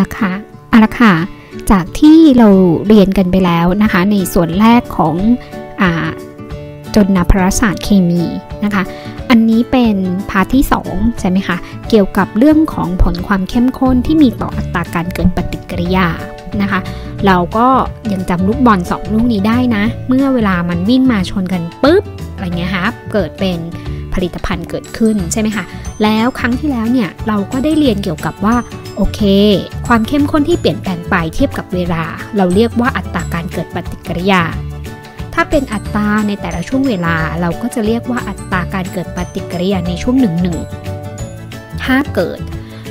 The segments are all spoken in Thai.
ละค่ะเอาละค่ะ จากที่เราเรียนกันไปแล้วนะคะ ในส่วนแรกของอจนนพรศาสตร์เคมีนะคะ อันนี้เป็นพาร์ทที่ 2 ใช่ไหมคะ เกี่ยวกับเรื่องของผลความเข้มข้นที่มีต่ออัตราการเกิดปฏิกิริยานะคะ เราก็ยังจำลูกบอลสองลูกนี้ได้นะ เมื่อเวลามันวิ่งมาชนกันปุ๊บอะไรเงี้ยครับเกิดเป็นผลิตภัณฑ์เกิดขึ้นใช่ไหมคะ แล้วครั้งที่แล้วเนี่ยเราก็ได้เรียนเกี่ยวกับว่า โอเค ความเข้มข้นที่เปลี่ยนแปลงไปเทียบกับเวลา เราเรียกว่าอัตราการเกิดปฏิกิริยา ถ้าเป็นอัตราในแต่ละช่วงเวลาเราก็จะเรียกว่าอัตราการเกิดปฏิกิริยาในช่วงหนึ่งหนึ่งถ้าเกิด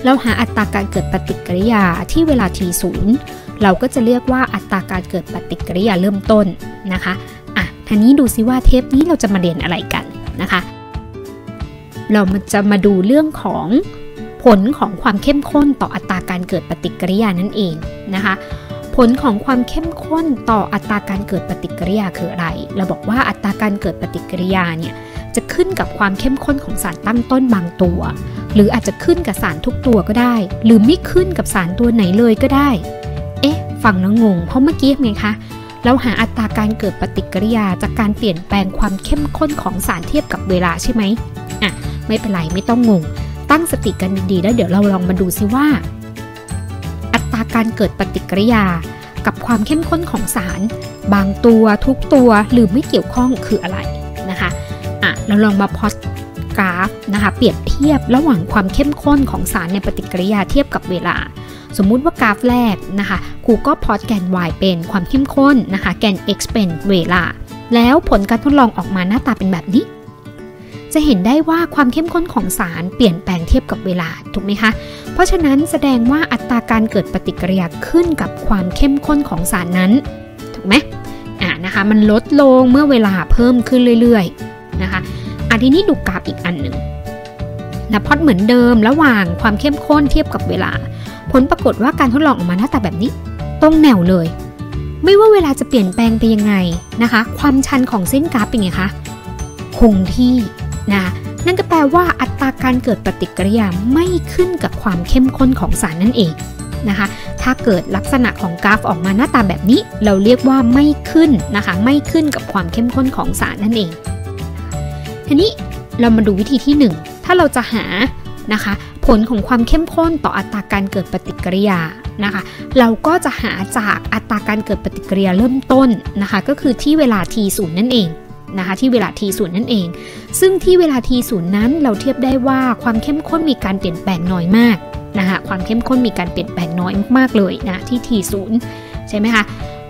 เราหาอัตราการเกิดปฏิกิริยาที่เวลา t ศูนย์เราก็จะเรียกว่าอัตราการเกิดปฏิกิริยาเริ่มต้นนะคะอะทีนี้ดูซิว่าเทปนี้เราจะมาเรียนอะไรกันนะคะ เราจะมาดูเรื่องของ ผลของความเข้มข้นต่ออัตราการเกิดปฏิกิริยานั่นเองนะคะผลของความเข้มข้นต่ออัตราการเกิดปฏิกิริยาคืออะไร เราบอกว่าอัตราการเกิดปฏิกิริยาเนี่ยจะขึ้นกับความเข้มข้นของสารตั้งต้นบางตัว หรืออาจจะขึ้นกับสารทุกตัวก็ได้ หรือไม่ขึ้นกับสารตัวไหนเลยก็ได้ เอ๊ะ ฟังแล้วงง เพราะเมื่อกี้ไงคะ เราหาอัตราการเกิดปฏิกิริยาจากการเปลี่ยนแปลงความเข้มข้นของสารเทียบกับเวลาใช่ไหมอะ ไม่เป็นไรไม่ต้องงง ตั้งสติกันดีๆ แล้วเดี๋ยวเราลองมาดูซิว่า อัตราการเกิดปฏิกิริยากับความเข้มข้นของสาร บางตัวทุกตัวหรือไม่เกี่ยวข้องคืออะไรนะคะอะเราลองมาพอดกราฟนะคะเปรียบเทียบระหว่างความเข้มข้นของสารในปฏิกิริยาเทียบกับเวลา สมมุติว่ากราฟแรกนะคะครูก็พอดแกน y เป็นความเข้มข้นนะคะแกน x เป็นเวลา แล้วผลการทดลองออกมาหน้าตาเป็นแบบนี้ จะเห็นได้ว่าความเข้มข้นของสารเปลี่ยนแปลงเทียบกับเวลาถูกไหมคะ เพราะฉะนั้นแสดงว่าอัตราการเกิดปฏิกิริยาขึ้นกับความเข้มข้นของสารนั้น ถูกไหมอ่านะคะมันลดลงเมื่อเวลาเพิ่มขึ้นเรื่อยๆนะคะอันทีนี้ดูกราฟอีกอันหนึ่งนะพอดเหมือนเดิมระหว่างความเข้มข้นเทียบกับเวลา ผลปรากฏว่าการทดลองออกมาหน้าตาแบบนี้ ตรงแนวเลย ไม่ว่าเวลาจะเปลี่ยนแปลงไปยังไงนะคะ ความชันของเส้นกราฟเป็นไงคะคงที่ นะนั่นก็แปลว่าอัตราการเกิดปฏิกิริยาไม่ขึ้นกับความเข้มข้นของสารนั่นเองนะคะ ถ้าเกิดลักษณะของกราฟออกมาหน้าตาแบบนี้ เราเรียกว่าไม่ขึ้นนะคะ ไม่ขึ้นกับความเข้มข้นของสารนั่นเอง ทีนี้เรามาดูวิธีที่ 1 ถ้าเราจะหานะคะ ผลของความเข้มข้นต่ออัตราการเกิดปฏิกิริยานะคะ เราก็จะหาจากอัตราการเกิดปฏิกิริยาเริ่มต้นนะคะ ก็คือที่เวลา t 0นั่นเอง นะคะที่เวลา t 0 นั่นเอง ซึ่งที่เวลา t 0 นั้นเราเทียบได้ว่าความเข้มข้นมีการเปลี่ยนแปลงน้อยมากนะคะความเข้มข้นมีการเปลี่ยนแปลงน้อยมากๆเลยนะที่ t 0 ใช่ไหมคะ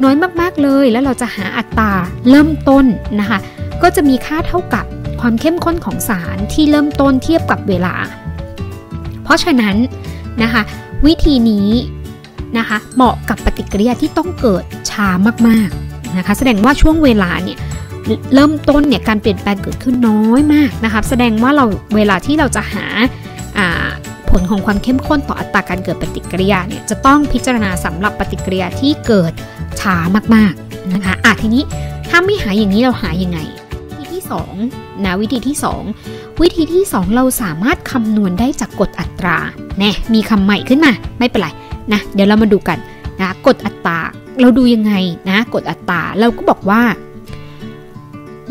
น้อยมากๆเลยแล้วเราจะหาอัตราเริ่มต้นนะคะก็จะมีค่าเท่ากับความเข้มข้นของสารที่เริ่มต้นเทียบกับเวลา เพราะฉะนั้นนะคะวิธีนี้นะคะเหมาะกับปฏิกิริยาที่ต้องเกิดช้ามากๆนะคะแสดงว่าช่วงเวลาเนี่ย เริ่มต้นเนี่ยการเปลี่ยนแปลงเกิดขึ้นน้อยมากนะคะแสดงว่าเราเวลาที่เราจะหาผลของความเข้มข้นต่ออัตราการเกิดปฏิกิริยาเนี่ยจะต้องพิจารณาสำหรับปฏิกิริยาที่เกิดช้ามากๆนะคะอะทีนี้ถ้าไม่หายอย่างนี้เราหายังไง วิธีที่2นะวิธีที่ 2 วิธีที่ 2 เราสามารถคำนวณได้จากกฎอัตราแน่มีคำใหม่ขึ้นมาไม่เป็นไรนะเดี๋ยวเรามาดูกันนะกฎอัตราเราดูยังไงนะกฎอัตราเราก็บอกว่า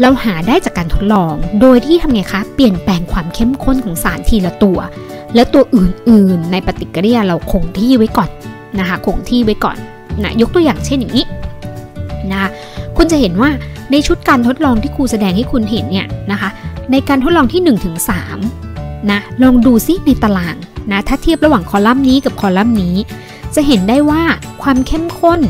เราหาได้จากการทดลอง โดยที่ทำไงคะ เปลี่ยนแปลงความเข้มข้นของสารทีละตัว แล้วตัวอื่นๆ ในปฏิกิริยาเราคงที่ไว้ก่อนนะคะคงที่ไว้ก่อนนะยกตัวอย่างเช่นอย่างนี้นะคะคุณจะเห็นว่าในชุดการทดลองที่ครูแสดงให้คุณเห็นเนี่ยนะคะในการทดลองที่ 1-3ถึงนะลองดูซิในตารางนะถ้าเทียบระหว่างคอลัมน์นี้กับคอลัมน์นี้ จะเห็นได้ว่าความเข้มข้น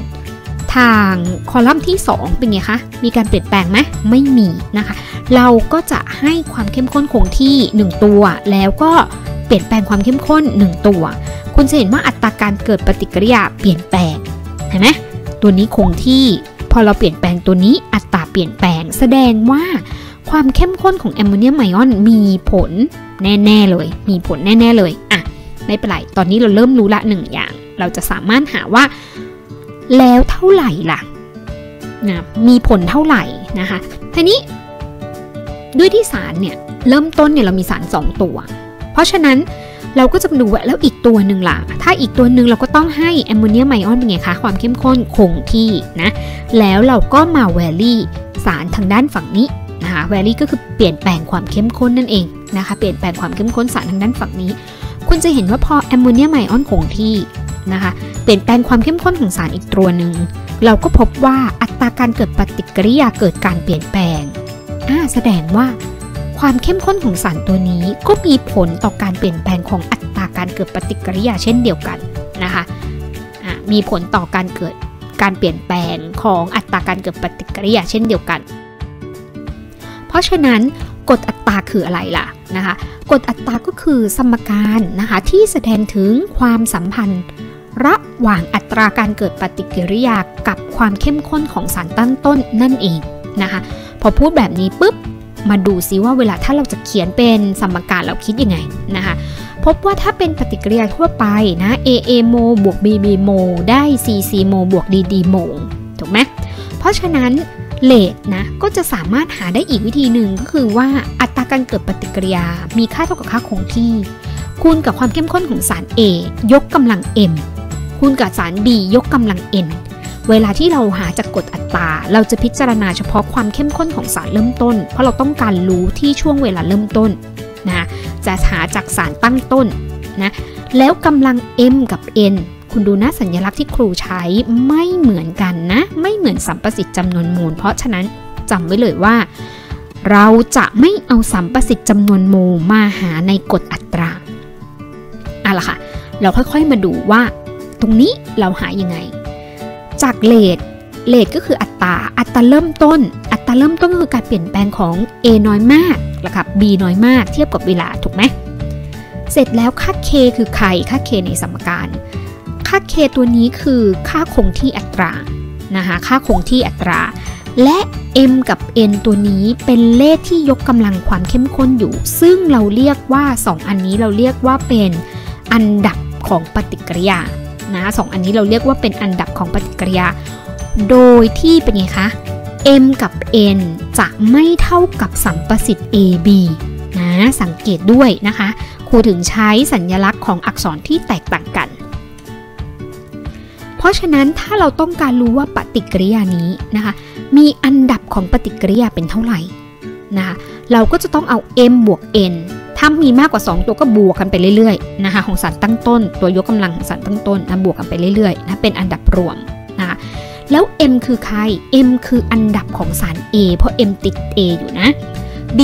ทางคอลัมน์ที่ 2 เป็นไงคะ มีการเปลี่ยนแปลงไหมไม่มีนะคะ เราก็จะให้ความเข้มข้นคงที่ 1 ตัว แล้วก็เปลี่ยนแปลงความเข้มข้น 1 ตัว คุณจะเห็นว่าอัตราการเกิดปฏิกิริยาเปลี่ยนแปลง เห็นไหมตัวนี้คงที่ พอเราเปลี่ยนแปลงตัวนี้ อัตราเปลี่ยนแปลง แสดงว่าความเข้มข้นของแอมโมเนียมไอออนมีผลแน่ๆเลย มีผลแน่ ๆ เลย อะ ไม่เป็นไร ตอนนี้เราเริ่มรู้ละหนึ่งอย่าง เราจะสามารถหาว่า แล้วเท่าไหร่ล่ะนะมีผลเท่าไหร่นะคะทีนี้ด้วยที่สารเนี่ยเริ่มต้นเนี่ยเรามีสาร 2 ตัว เพราะฉะนั้นเราก็จะดูว่าแล้วอีกตัวหนึ่งล่ะ ถ้าอีกตัวหนึ่งเราก็ต้องให้แอมโมเนียมไอออนเป็นไงคะ ความเข้มข้นคงที่นะ แล้วเราก็มาแวลี่สารทางด้านฝั่งนี้นะคะแวลี่ก็คือเปลี่ยนแปลงความเข้มข้นนั่นเองนะคะ เปลี่ยนแปลงความเข้มข้นสารทางด้านฝั่งนี้ คุณจะเห็นว่าพอแอมโมเนียมไอออนคงที่ นะคะ เปลี่ยนแปลงความเข้มข้นของสารอีกตัวหนึ่ง เราก็พบว่าอัตราการเกิดปฏิกิริยาเกิดการเปลี่ยนแปลงอ่าแสดงว่า ความเข้มข้นของสารตัวนี้ก็มีผลต่อการเปลี่ยนแปลงของอัตราการเกิดปฏิกิริยาเช่นเดียวกันนะคะะมีผลต่อการเกิดการเปลี่ยนแปลงของอัตราการเกิดปฏิกิริยาเช่นเดียวกัน เพราะฉะนั้นกฎอัตราคืออะไรล่ะนะคะกฎอัตราก็คือสมการนะคะที่แสดงถึงความสัมพันธ์ ระหว่างอัตราการเกิดปฏิกิริยากับความเข้มข้นของสารตั้งต้นนั่นเองนะคะ พอพูดแบบนี้ปุ๊บมาดูซิว่าเวลาถ้าเราจะเขียนเป็นสมการเราคิดยังไงนะคะ พบว่าถ้าเป็นปฏิกิริยาทั่วไปนะ AA โมบวก BB โมได้ CC โมบวก DD โมถูกไหมเพราะฉะนั้นเลทนะก็จะสามารถหาได้อีกวิธีหนึ่งก็คือว่าอัตราการเกิดปฏิกิริยา มีค่าเท่ากับค่าคงที่ คูณกับความเข้มข้นของสาร A ยกกำลัง m คูณกับสาร B ยกกำลัง n เวลาที่เราหาจากกฎอัตรา เราจะพิจารณาเฉพาะความเข้มข้นของสารเริ่มต้น เพราะเราต้องการรู้ที่ช่วงเวลาเริ่มต้นนะจะหาจากสารตั้งต้นนะแล้วกำลัง m กับ n คุณดูนะสัญลักษณ์ที่ครูใช้ไม่เหมือนกันนะ ไม่เหมือนสัมประสิทธิ์จำนวนมูล เพราะฉะนั้นจำไว้เลยว่า เราจะไม่เอาสัมประสิทธิ์จำนวนโมมาหาในกฎอัตราอะล่ะค่ะ เราค่อยๆมาดูว่า ตรงนี้เราหายังไง จากเลทเลทก็คืออัตรา อัตราเริ่มต้น อัตราเริ่มต้นก็คือการเปลี่ยนแปลงของ A น้อยมากนะครับ B น้อยมากเทียบกับเวลาถูกไหมเสร็จแล้วค่า K คือใคร ค่า K ในสมการ ค่า K ตัวนี้คือค่าคงที่อัตรานะคะค่าคงที่อัตรา และ m กับ n ตัวนี้เป็นเลขที่ยกกำลังความเข้มข้นอยู่ ซึ่งเราเรียกว่า 2 อันนี้เราเรียกว่าเป็นอันดับของปฏิกิริยา นะสองอันนี้เราเรียกว่าเป็นอันดับของปฏิกิริยา โดยที่เป็นไงคะ m กับ n จะไม่เท่ากับสัมประสิทธิ์ ab นะสังเกตด้วยนะคะ ครูถึงใช้สัญญลักษณ์ของอักษรที่แตกต่างกัน เพราะฉะนั้นถ้าเราต้องการรู้ว่าปฏิกิริยานี้นะคะ มีอันดับของปฏิกิริยาเป็นเท่าไหร่นะคะเราก็จะต้องเอา m บวก n ถ้ามีมากกว่า 2 ตัวก็บวกกันไปเรื่อยๆนะคะของสารตั้งต้น ตัวยกกำลังของสารตั้งต้นนะบวกกันไปเรื่อยๆนะเป็นอันดับรวมนะคะแล้ว m คือใคร m คืออันดับของสาร A เพราะ m ติด A อยู่นะ b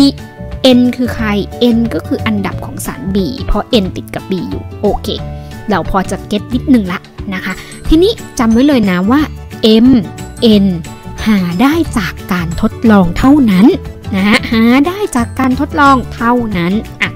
n คือใคร n ก็คืออันดับของสาร B เพราะ n ติดกับ B อยู่โอเค เราพอจะเก็ตนิดนึงละนะคะ ทีนี้จำไว้เลยนะว่า m n หาได้จากการทดลองเท่านั้น นะฮะหาได้จากการทดลองเท่านั้นอะ